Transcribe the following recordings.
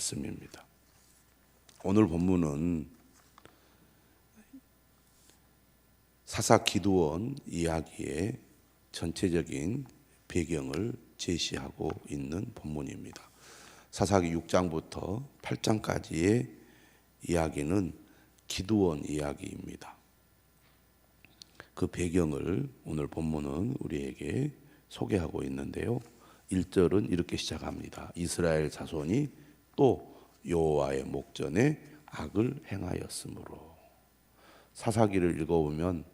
말씀입니다. 오늘 본문은 사사 기도원 이야기의 전체적인 배경을 제시하고 있는 본문입니다. 사사기 6장부터 8장까지의 이야기는 기도원 이야기입니다. 그 배경을 오늘 본문은 우리에게 소개하고 있는데요. 1절은 이렇게 시작합니다. 이스라엘 자손이 또 여호와의 목전에 악을 행하였으므로 사사기를 읽어보면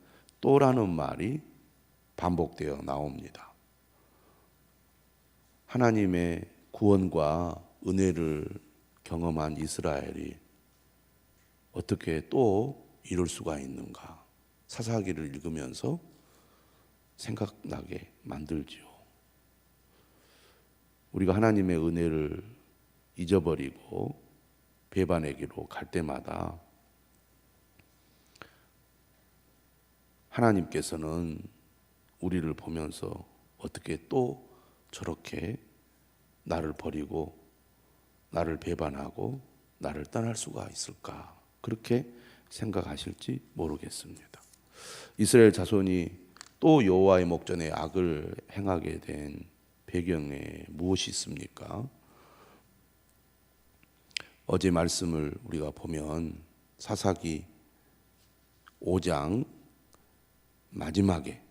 또라는 말이 반복되어 나옵니다. 하나님의 구원과 은혜를 경험한 이스라엘이 어떻게 또 이럴 수가 있는가? 사사기를 읽으면서 생각나게 만들지요. 우리가 하나님의 은혜를 잊어버리고 배반의 길로 갈 때마다 하나님께서는 우리를 보면서 어떻게 또 저렇게 나를 버리고 나를 배반하고 나를 떠날 수가 있을까? 그렇게 생각하실지 모르겠습니다. 이스라엘 자손이 또 여호와의 목전에 악을 행하게 된 배경에 무엇이 있습니까? 어제 말씀을 우리가 보면 사사기 5장 마지막에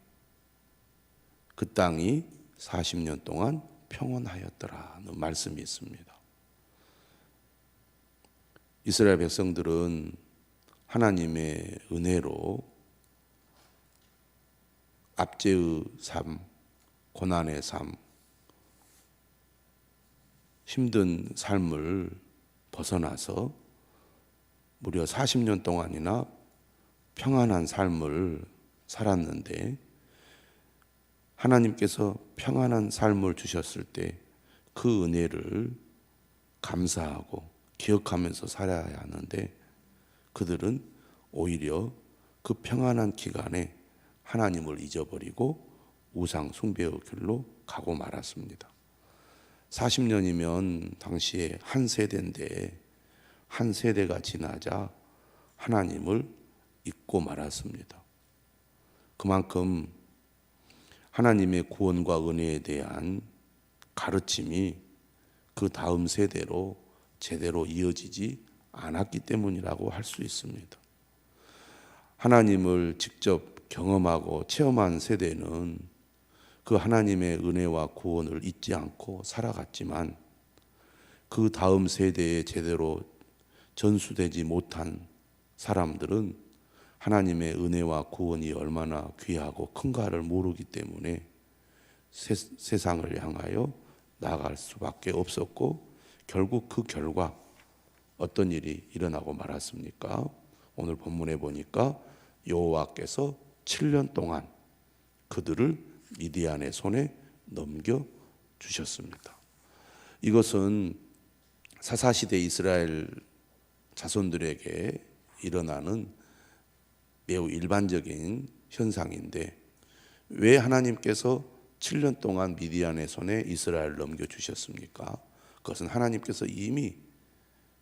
그 땅이 40년 동안 평온하였더라는 말씀이 있습니다. 이스라엘 백성들은 하나님의 은혜로 압제의 삶, 고난의 삶, 힘든 삶을 벗어나서 무려 40년 동안이나 평안한 삶을 살았는데 하나님께서 평안한 삶을 주셨을 때 그 은혜를 감사하고 기억하면서 살아야 하는데 그들은 오히려 그 평안한 기간에 하나님을 잊어버리고 우상 숭배의 길로 가고 말았습니다. 40년이면 당시에 한 세대인데 한 세대가 지나자 하나님을 잊고 말았습니다. 그만큼 하나님의 구원과 은혜에 대한 가르침이 그 다음 세대로 제대로 이어지지 않았기 때문이라고 할 수 있습니다. 하나님을 직접 경험하고 체험한 세대는 그 하나님의 은혜와 구원을 잊지 않고 살아갔지만 그 다음 세대에 제대로 전수되지 못한 사람들은 하나님의 은혜와 구원이 얼마나 귀하고 큰가를 모르기 때문에 세, 세상을 향하여 나아갈 수밖에 없었고 결국 그 결과 어떤 일이 일어나고 말았습니까? 오늘 본문에 보니까 여호와께서 7년 동안 그들을 미디안의 손에 넘겨 주셨습니다. 이것은 사사시대 이스라엘 자손들에게 일어나는 매우 일반적인 현상인데 왜 하나님께서 7년 동안 미디안의 손에 이스라엘을 넘겨 주셨습니까? 그것은 하나님께서 이미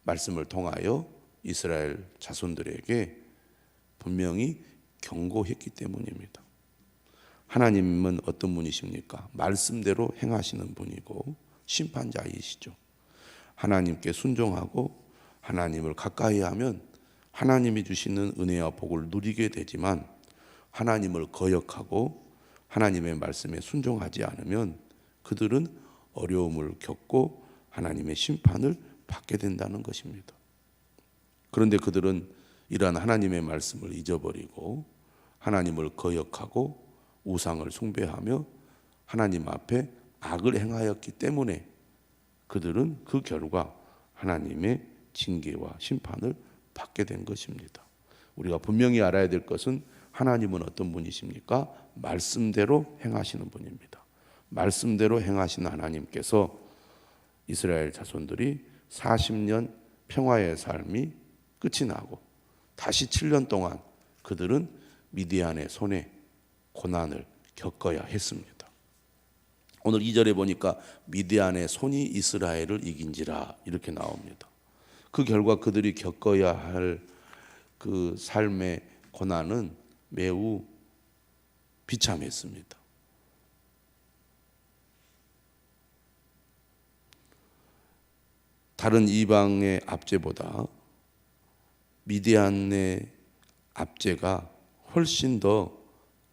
말씀을 통하여 이스라엘 자손들에게 분명히 경고했기 때문입니다. 하나님은 어떤 분이십니까? 말씀대로 행하시는 분이고 심판자이시죠. 하나님께 순종하고 하나님을 가까이 하면 하나님이 주시는 은혜와 복을 누리게 되지만 하나님을 거역하고 하나님의 말씀에 순종하지 않으면 그들은 어려움을 겪고 하나님의 심판을 받게 된다는 것입니다. 그런데 그들은 이러한 하나님의 말씀을 잊어버리고 하나님을 거역하고 우상을 숭배하며 하나님 앞에 악을 행하였기 때문에 그들은 그 결과 하나님의 징계와 심판을 받게 된 것입니다. 우리가 분명히 알아야 될 것은 하나님은 어떤 분이십니까? 말씀대로 행하시는 분입니다. 말씀대로 행하신 하나님께서 이스라엘 자손들이 40년 평화의 삶이 끝이 나고 다시 7년 동안 그들은 미디안의 손에 고난을 겪어야 했습니다. 오늘 2절에 보니까 미디안의 손이 이스라엘을 이긴지라 이렇게 나옵니다. 그 결과 그들이 겪어야 할 그 삶의 고난은 매우 비참했습니다. 다른 이방의 압제보다 미디안의 압제가 훨씬 더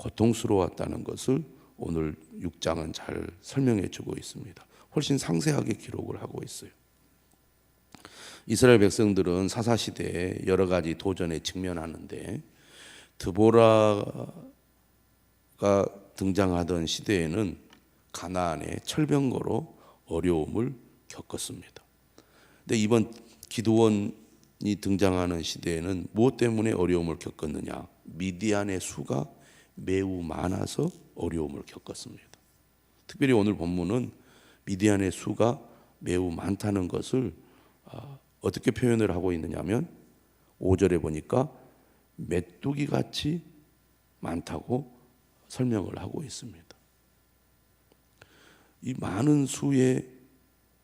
고통스러웠다는 것을 오늘 6장은 잘 설명해 주고 있습니다. 훨씬 상세하게 기록을 하고 있어요. 이스라엘 백성들은 사사 시대에 여러 가지 도전에 직면하는데 드보라가 등장하던 시대에는 가나안의 철병거로 어려움을 겪었습니다. 근데 이번 기도원이 등장하는 시대에는 무엇 때문에 어려움을 겪었느냐? 미디안의 수가 매우 많아서 어려움을 겪었습니다. 특별히 오늘 본문은 미디안의 수가 매우 많다는 것을 아, 어떻게 표현을 하고 있느냐면 5절에 보니까 메뚜기 같이 많다고 설명을 하고 있습니다. 이 많은 수의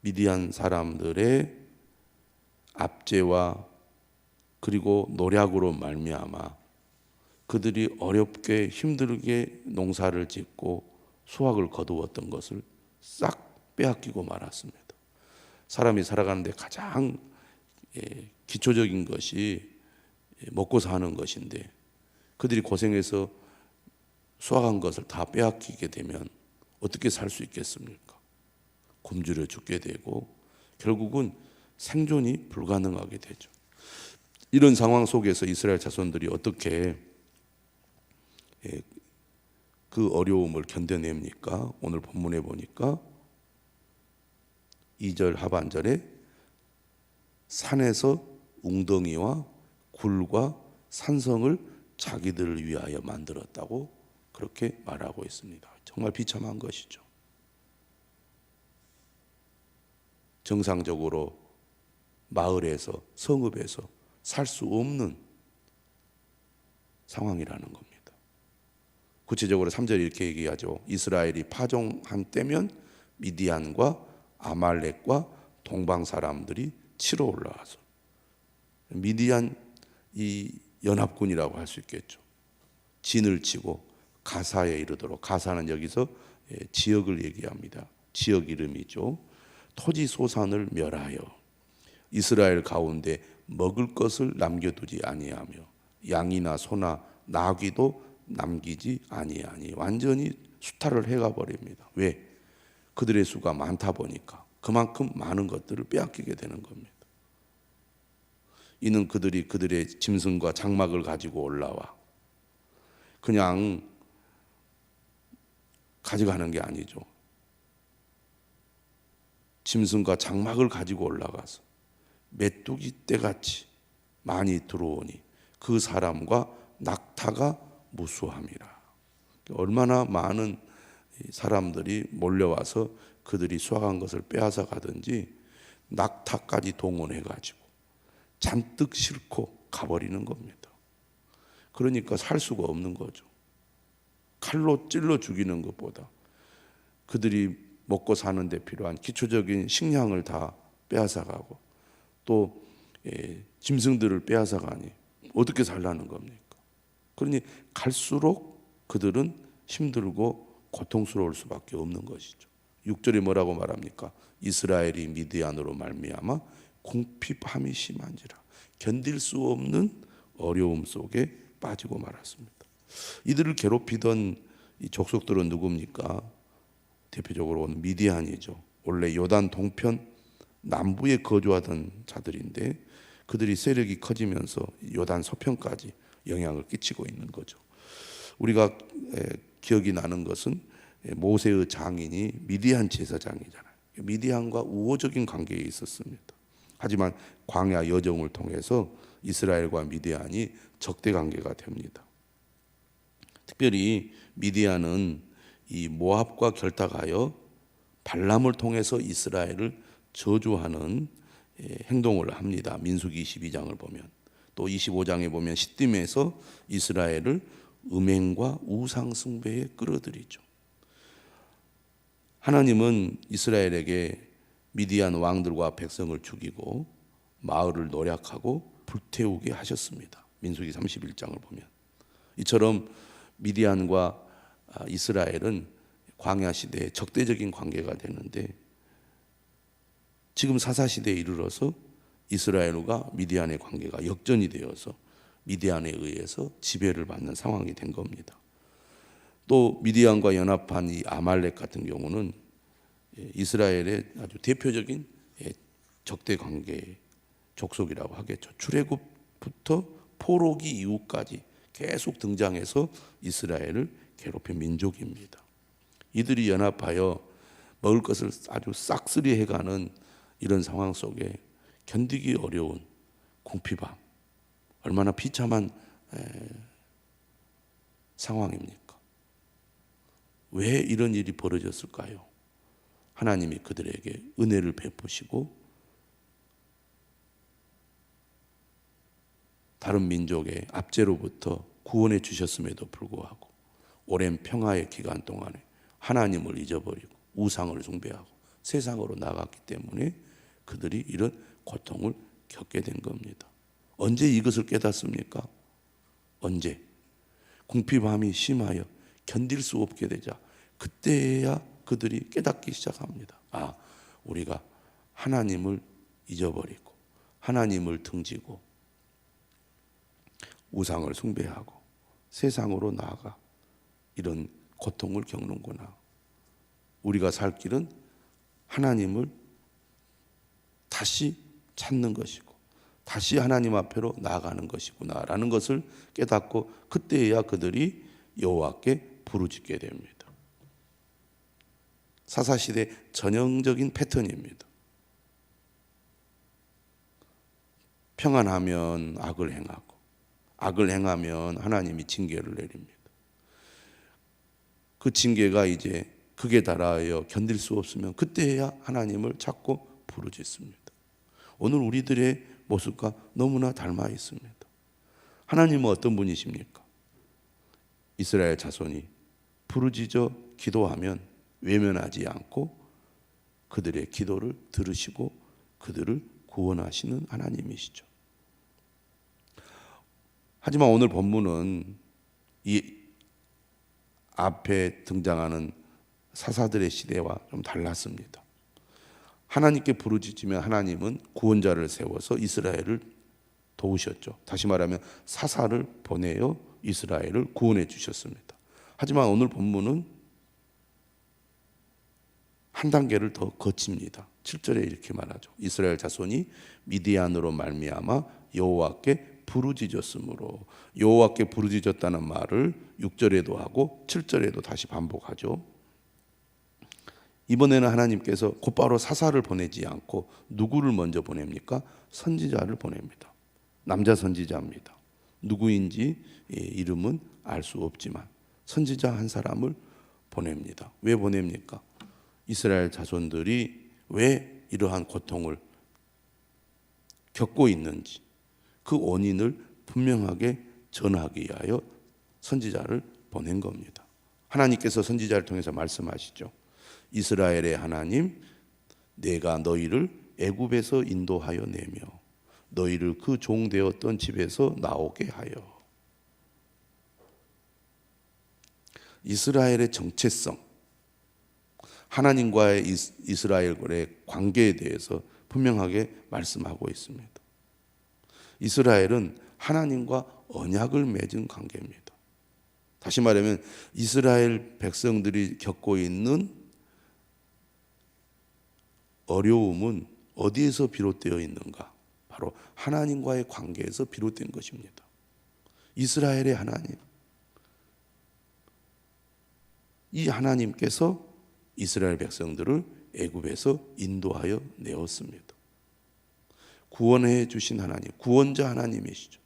미디안 사람들의 압제와 그리고 노력으로 말미암아 그들이 어렵게 힘들게 농사를 짓고 수확을 거두었던 것을 싹 빼앗기고 말았습니다. 사람이 살아가는데 가장 예, 기초적인 것이 예, 먹고 사는 것인데 그들이 고생해서 수확한 것을 다 빼앗기게 되면 어떻게 살 수 있겠습니까? 굶주려 죽게 되고 결국은 생존이 불가능하게 되죠. 이런 상황 속에서 이스라엘 자손들이 어떻게 예, 그 어려움을 견뎌냅니까? 오늘 본문에 보니까 2절 하반절에 산에서 웅덩이와 굴과 산성을 자기들을 위하여 만들었다고 그렇게 말하고 있습니다. 정말 비참한 것이죠. 정상적으로 마을에서 성읍에서 살 수 없는 상황이라는 겁니다. 구체적으로 3절 이렇게 얘기하죠. 이스라엘이 파종한 때면 미디안과 아말렉과 동방 사람들이 치러 올라와서 미디안 이 연합군이라고 할 수 있겠죠. 진을 치고 가사에 이르도록 가사는 여기서 예, 지역을 얘기합니다. 지역 이름이죠. 토지 소산을 멸하여 이스라엘 가운데 먹을 것을 남겨두지 아니하며 양이나 소나 나귀도 남기지 아니하니 완전히 수탈을 해가 버립니다. 왜? 그들의 수가 많다 보니까 그만큼 많은 것들을 빼앗기게 되는 겁니다. 이는 그들이 그들의 짐승과 장막을 가지고 올라와 그냥 가져가는 게 아니죠. 짐승과 장막을 가지고 올라가서 메뚜기 떼같이 많이 들어오니 그 사람과 낙타가 무수함이라. 얼마나 많은 사람들이 몰려와서 그들이 수확한 것을 빼앗아 가든지 낙타까지 동원해 가지고 잔뜩 싣고 가버리는 겁니다. 그러니까 살 수가 없는 거죠. 칼로 찔러 죽이는 것보다 그들이 먹고 사는 데 필요한 기초적인 식량을 다 빼앗아 가고 또 예, 짐승들을 빼앗아 가니 어떻게 살라는 겁니까? 그러니 갈수록 그들은 힘들고 고통스러울 수밖에 없는 것이죠. 6절이 뭐라고 말합니까? 이스라엘이 미디안으로 말미암아 궁핍함이 심한지라 견딜 수 없는 어려움 속에 빠지고 말았습니다. 이들을 괴롭히던 이 족속들은 누굽니까? 대표적으로 미디안이죠. 원래 요단 동편 남부에 거주하던 자들인데 그들이 세력이 커지면서 요단 서편까지 영향을 끼치고 있는 거죠. 우리가 기억이 나는 것은 모세의 장인이 미디안 제사장이잖아요. 미디안과 우호적인 관계에 있었습니다. 하지만 광야 여정을 통해서 이스라엘과 미디안이 적대 관계가 됩니다. 특별히 미디안은 이 모압과 결탁하여 발람을 통해서 이스라엘을 저주하는 행동을 합니다. 민수기 22장을 보면 또 25장에 보면 시딤에서 이스라엘을 음행과 우상 숭배에 끌어들이죠. 하나님은 이스라엘에게 미디안 왕들과 백성을 죽이고 마을을 노략하고 불태우게 하셨습니다. 민수기 31장을 보면 이처럼 미디안과 아, 이스라엘은 광야 시대에 적대적인 관계가 되는데 지금 사사 시대에 이르러서 이스라엘과 미디안의 관계가 역전이 되어서 미디안에 의해서 지배를 받는 상황이 된 겁니다. 또 미디안과 연합한 이 아말렉 같은 경우는 예, 이스라엘의 아주 대표적인 예, 적대 관계 족속이라고 하겠죠. 출애굽부터 포로기 이후까지 계속 등장해서 이스라엘을 괴롭힌 민족입니다. 이들이 연합하여 먹을 것을 아주 싹쓸이 해가는 이런 상황 속에 견디기 어려운 궁핍함, 얼마나 비참한 에, 상황입니까? 왜 이런 일이 벌어졌을까요? 하나님이 그들에게 은혜를 베푸시고 다른 민족의 압제로부터 구원해 주셨음에도 불구하고 오랜 평화의 기간 동안에 하나님을 잊어버리고 우상을 숭배하고 세상으로 나갔기 때문에 그들이 이런 고통을 겪게 된 겁니다. 언제 이것을 깨닫습니까? 언제? 궁핍함이 심하여 견딜 수 없게 되자 그때야 그들이 깨닫기 시작합니다. 아, 우리가 하나님을 잊어버리고 하나님을 등지고 우상을 숭배하고 세상으로 나아가 이런 고통을 겪는구나. 우리가 살 길은 하나님을 다시 찾는 것이고 다시 하나님 앞에로 나아가는 것이구나라는 것을 깨닫고 그때야 그들이 여호와께 부르짖게 됩니다. 사사 시대 전형적인 패턴입니다. 평안하면 악을 행하고 악을 행하면 하나님이 징계를 내립니다. 그 징계가 이제 극에 달하여 견딜 수 없으면 그때야 하나님을 찾고 부르짖습니다. 오늘 우리들의 모습과 너무나 닮아 있습니다. 하나님은 어떤 분이십니까? 이스라엘 자손이 부르짖어 기도하면 외면하지 않고 그들의 기도를 들으시고 그들을 구원하시는 하나님이시죠. 하지만 오늘 본문은 이 앞에 등장하는 사사들의 시대와 좀 달랐습니다. 하나님께 부르짖으면 하나님은 구원자를 세워서 이스라엘을 도우셨죠. 다시 말하면 사사를 보내어 이스라엘을 구원해 주셨습니다. 하지만 오늘 본문은 한 단계를 더 거칩니다. 7절에 이렇게 말하죠. 이스라엘 자손이 미디안으로 말미암아 여호와께 부르짖었으므로 여호와께 부르짖었다는 말을 6절에도 하고 7절에도 다시 반복하죠. 이번에는 하나님께서 곧바로 사사를 보내지 않고 누구를 먼저 보냅니까? 선지자를 보냅니다. 남자 선지자입니다. 누구인지 예, 이름은 알 수 없지만 선지자 한 사람을 보냅니다. 왜 보냅니까? 이스라엘 자손들이 왜 이러한 고통을 겪고 있는지 그 원인을 분명하게 전하기 위하여 선지자를 보낸 겁니다. 하나님께서 선지자를 통해서 말씀하시죠. 이스라엘의 하나님 내가 너희를 애굽에서 인도하여 내며 너희를 그 종 되었던 집에서 나오게 하여 이스라엘의 정체성 하나님과의 이스라엘과의 관계에 대해서 분명하게 말씀하고 있습니다. 이스라엘은 하나님과 언약을 맺은 관계입니다. 다시 말하면 이스라엘 백성들이 겪고 있는 어려움은 어디에서 비롯되어 있는가? 바로 하나님과의 관계에서 비롯된 것입니다. 이스라엘의 하나님. 이 하나님께서 이스라엘 백성들을 애굽에서 인도하여 내었습니다. 구원해 주신 하나님, 구원자 하나님이시죠.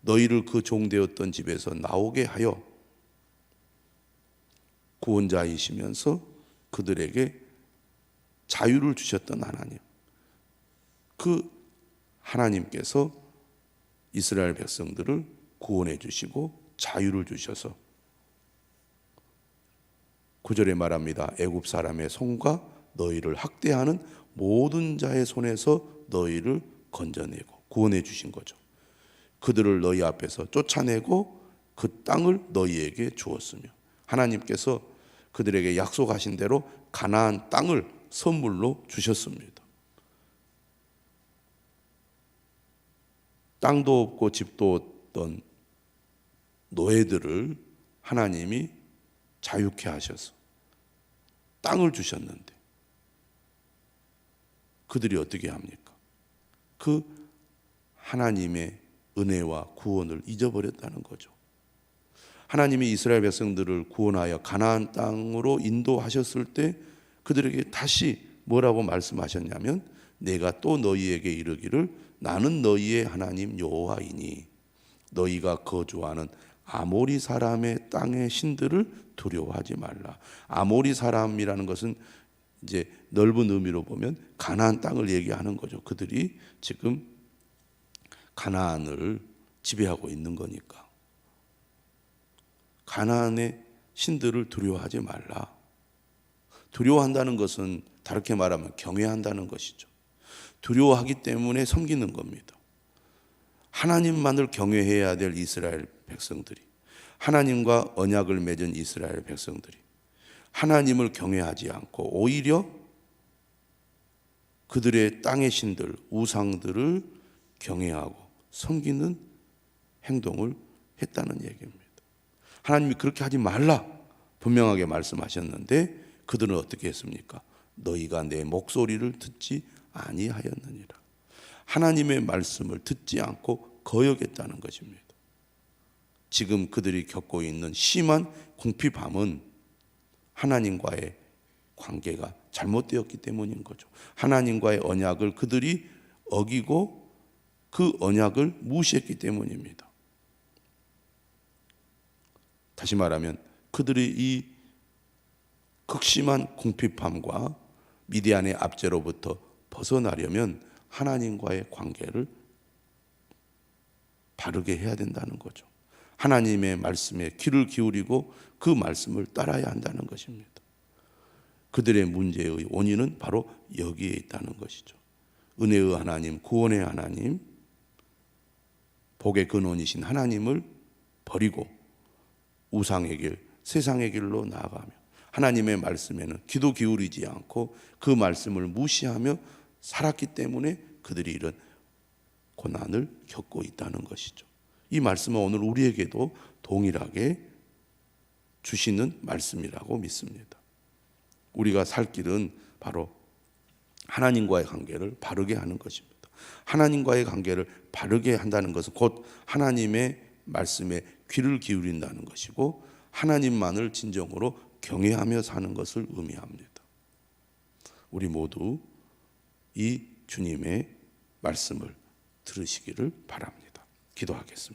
너희를 그 종되었던 집에서 나오게 하여 구원자이시면서 그들에게 자유를 주셨던 하나님. 그 하나님께서 이스라엘 백성들을 구원해 주시고 자유를 주셔서 구절에 말합니다. 애굽 사람의 손과 너희를 학대하는 모든 자의 손에서 너희를 건져내고 구원해 주신 거죠. 그들을 너희 앞에서 쫓아내고 그 땅을 너희에게 주었으며 하나님께서 그들에게 약속하신 대로 가나안 땅을 선물로 주셨습니다. 땅도 없고 집도 없던 노예들을 하나님이 자유케 하셔서 땅을 주셨는데 그들이 어떻게 합니까? 그 하나님의 은혜와 구원을 잊어버렸다는 거죠. 하나님이 이스라엘 백성들을 구원하여 가나안 땅으로 인도하셨을 때 그들에게 다시 뭐라고 말씀하셨냐면 내가 또 너희에게 이르기를 나는 너희의 하나님 여호와이니 너희가 거주하는 아모리 사람의 땅의 신들을 두려워하지 말라. 아모리 사람이라는 것은 이제 넓은 의미로 보면 가나안 땅을 얘기하는 거죠. 그들이 지금 가나안을 지배하고 있는 거니까. 가나안의 신들을 두려워하지 말라. 두려워한다는 것은 다르게 말하면 경외한다는 것이죠. 두려워하기 때문에 섬기는 겁니다. 하나님만을 경외해야 될 이스라엘 백성들이 하나님과 언약을 맺은 이스라엘 백성들이 하나님을 경외하지 않고 오히려 그들의 땅의 신들, 우상들을 경외하고 섬기는 행동을 했다는 얘기입니다. 하나님이 그렇게 하지 말라 분명하게 말씀하셨는데 그들은 어떻게 했습니까? 너희가 내 목소리를 듣지 아니하였느니라. 하나님의 말씀을 듣지 않고 거역했다는 것입니다. 지금 그들이 겪고 있는 심한 궁핍함은 하나님과의 관계가 잘못되었기 때문인 거죠. 하나님과의 언약을 그들이 어기고 그 언약을 무시했기 때문입니다. 다시 말하면 그들이 이 극심한 궁핍함과 미디안의 압제로부터 벗어나려면 하나님과의 관계를 바르게 해야 된다는 거죠. 하나님의 말씀에 귀를 기울이고 그 말씀을 따라야 한다는 것입니다. 그들의 문제의 원인은 바로 여기에 있다는 것이죠. 은혜의 하나님, 구원의 하나님, 복의 근원이신 하나님을 버리고 우상의 길, 세상의 길로 나아가며 하나님의 말씀에는 기도 기울이지 않고 그 말씀을 무시하며 살았기 때문에 그들이 이런 고난을 겪고 있다는 것이죠. 이 말씀은 오늘 우리에게도 동일하게 주시는 말씀이라고 믿습니다. 우리가 살 길은 바로 하나님과의 관계를 바르게 하는 것입니다. 하나님과의 관계를 바르게 한다는 것은 곧 하나님의 말씀에 귀를 기울인다는 것이고 하나님만을 진정으로 경외하며 사는 것을 의미합니다. 우리 모두 이 주님의 말씀을 들으시기를 바랍니다. 기도하겠습니다.